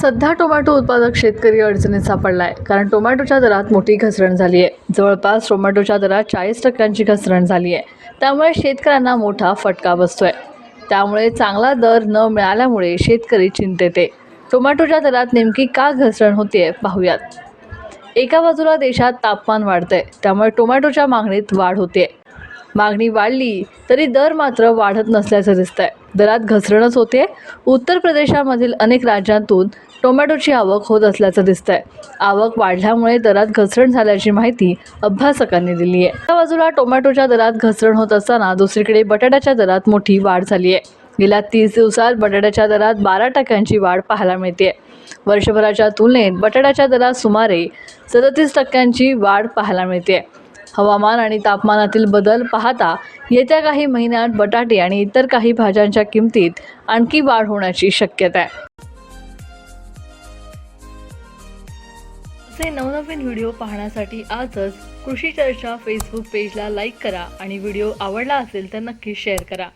सध्या टोमॅटो उत्पादक शेतकरी अडचणीत सापडला आहे कारण टोमॅटोच्या दरात मोठी घसरण झाली आहे जवळपास टोमॅटोच्या दरात चाळीस टक्क्यांची घसरण झाली आहे त्यामुळे शेतकऱ्यांना मोठा फटका बसतोय. त्यामुळे चांगला दर न मिळाल्यामुळे शेतकरी चिंतेत आहे. टोमॅटोच्या दरात नेमकी का घसरण होतीये पाहूयात. एका बाजूला देशात तापमान वाढतंय. त्यामुळे टोमॅटोच्या मागणीत वाढ होते मागणी वाढली तरी दर मात्र वाढत नसल्याचं दिसतंय. दरात घसरणच होते. उत्तर प्रदेशामधील अनेक राज्यांतून टोमॅटोची आवक होत असल्याचं दिसतंय. आवक वाढल्यामुळे दरात घसरण झाल्याची माहिती अभ्यासकांनी दिली आहे. त्या बाजूला टोमॅटोच्या दरात घसरण होत असताना दुसरीकडे बटाट्याच्या दरात मोठी वाढ झाली आहे. गेल्या तीस दिवसात बटाट्याच्या दरात बारा टक्क्यांची वाढ पाहायला मिळते. वर्षभराच्या तुलनेत बटाट्याच्या दरात सुमारे सदतीस टक्क्यांची वाढ पाहायला मिळते. हवामान आणि तापमानातील बदल पाहता येत्या काही महिन्यात बटाटे आणि इतर काही भाज्यांच्या किमतीत आणखी वाढ होण्याची शक्यता आहे. असे नवनवीन व्हिडिओ पाहण्यासाठी आजच कृषी चर्चा फेसबुक पेजला लाईक करा आणि व्हिडिओ आवडला असेल तर नक्की शेअर करा.